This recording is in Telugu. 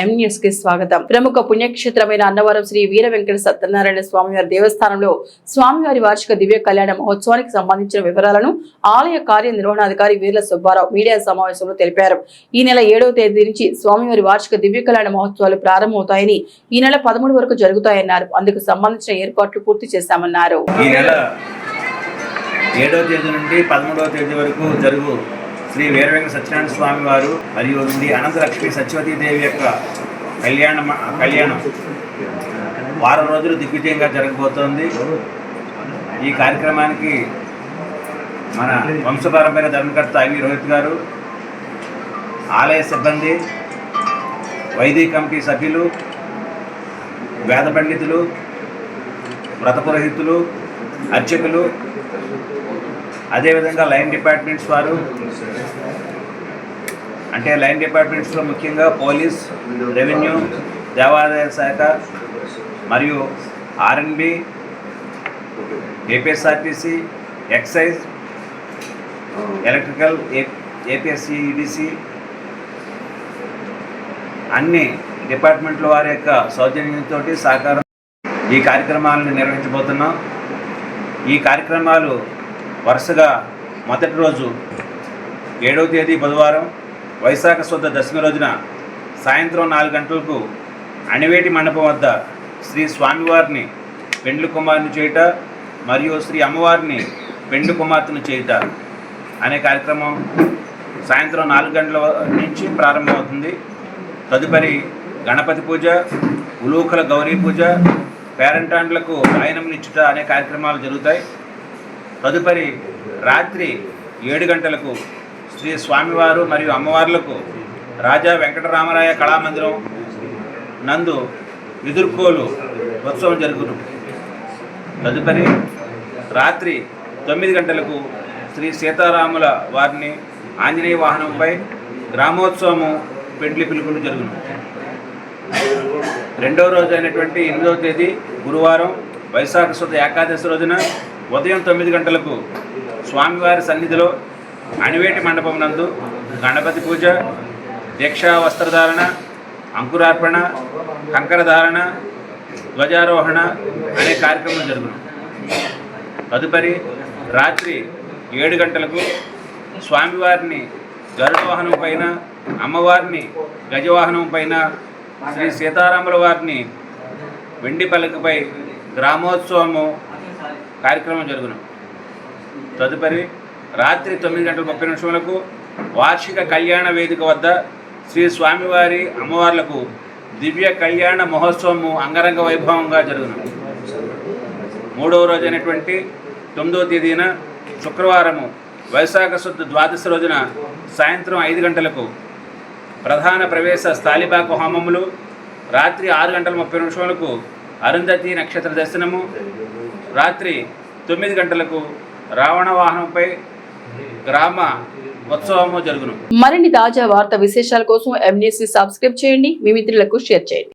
ఎం కి స్వాగతం. ప్రముఖ పుణ్యక్షేత్రమైన అన్నవరం శ్రీ వీర వెంకట సత్యనారాయణ స్వామివారి దేవస్థానంలో స్వామివారి వార్షిక దివ్య కళ్యాణ మహోత్సవానికి సంబంధించిన వివరాలను ఆలయ కార్యనిర్వహణాధికారి వీర్ల సుబ్బారావు మీడియా సమావేశంలో తెలిపారు. ఈ నెల ఏడవ తేదీ నుంచి స్వామివారి వార్షిక దివ్య కళ్యాణ మహోత్సవాలు ప్రారంభమవుతాయని ఈ నెల పదమూడు వరకు జరుగుతాయన్నారు. అందుకు సంబంధించిన ఏర్పాట్లు పూర్తి చేశామన్నారు. ఏడవ తేదీ నుండి పదమూడవ తేదీ వరకు జరుగు శ్రీ వీరవెంకట సత్యనారాయణ స్వామి వారు మరియు శ్రీ అనంతలక్ష్మి సత్యవతీదేవి యొక్క కళ్యాణ కళ్యాణం. వారం రోజులు దిగ్విజయంగా జరగబోతోంది. ఈ కార్యక్రమానికి మన వంశపారంపర్య ధర్మకర్త ఐవి రోహిత్ గారు ఆలయ సిబ్బంది వైదిక కమిటీ సభ్యులు వేద పండితులు వ్రత పురోహితులు అర్చకులు అదేవిధంగా లైన్ డిపార్ట్మెంట్స్ వారు అంటే లైన్ డిపార్ట్మెంట్స్లో ముఖ్యంగా పోలీస్ రెవెన్యూ దేవాదాయ శాఖ మరియు ఆర్ఎన్బి ఏపీఎస్ఆర్టీసీ ఎక్సైజ్ ఎలక్ట్రికల్ ఏ ఏపీఎస్సీఈడీసీ అన్ని డిపార్ట్మెంట్ల వారి యొక్క సౌజన్యంతో సహకారం ఈ కార్యక్రమాలను నిర్వహించబోతున్నాం. ఈ కార్యక్రమాలు వరుసగా మొదటి రోజు ఏడవ తేదీ బుధవారం వైశాఖ శుద్ధ దశమి రోజున సాయంత్రం నాలుగు గంటలకు అణివేటి మండపం వద్ద శ్రీ స్వామివారిని పెండ్లి కుమారుని చేయుట మరియు శ్రీ అమ్మవారిని పెండ్లి కుమార్తెను చేయుట అనే కార్యక్రమం సాయంత్రం నాలుగు గంటల నుంచి ప్రారంభమవుతుంది. తదుపరి గణపతి పూజ ఉలూకల గౌరీ పూజ పేరంటాండ్లకు ఆయనం ఇచ్చుట అనే కార్యక్రమాలు జరుగుతాయి. తదుపరి రాత్రి ఏడు గంటలకు శ్రీ స్వామివారు మరియు అమ్మవార్లకు రాజా వెంకటరామరాయ కళామందిరం నందు ఎదుర్కోలు ఉత్సవం జరుగును. తదుపరి రాత్రి తొమ్మిది గంటలకు శ్రీ సీతారాముల వారిని ఆంజనేయ వాహనంపై గ్రామోత్సవము పెండ్లి పిలుపులు జరుగును. రెండవ రోజు అయినటువంటి ఎనిమిదవ తేదీ గురువారం వైశాఖ శుద్ధ ఏకాదశి రోజున ఉదయం తొమ్మిది గంటలకు స్వామివారి సన్నిధిలో అణివేటి మండపం నందు గణపతి పూజ దీక్షా వస్త్రధారణ అంకురార్పణ కంకరధారణ ధ్వజారోహణ అనే కార్యక్రమం జరుగును. తదుపరి రాత్రి ఏడు గంటలకు స్వామివారిని గరుడవాహనం పైన అమ్మవారిని గజవాహనం పైన శ్రీ సీతారాముల వారిని వెండి పలకపై గ్రామోత్సవము కార్యక్రమం జరుగును. తదుపరి రాత్రి తొమ్మిది గంటల ముప్పై నిమిషములకు వార్షిక కళ్యాణ వేదిక వద్ద శ్రీ స్వామివారి అమ్మవార్లకు దివ్య కళ్యాణ మహోత్సవము అంగరంగ వైభవంగా జరుగును. మూడవ రోజు అయినటువంటి తొమ్మిదవ తేదీన శుక్రవారము వైశాఖ శుద్ధ ద్వాదశి రోజున సాయంత్రం ఐదు గంటలకు ప్రధాన ప్రవేశ స్థాలిబాకు హోమములు రాత్రి ఆరు గంటల ముప్పై నిమిషములకు అరుంధతి నక్షత్ర దర్శనము. రాత్రి తొమ్మిది గంటలకు రావణ వాహనంపై గ్రామ ఉత్సవము జరుగును. మరిన్ని తాజా వార్త విశేషాల కోసం ఎం సబ్స్క్రైబ్ చేయండి. మీ మిత్రులకు షేర్ చేయండి.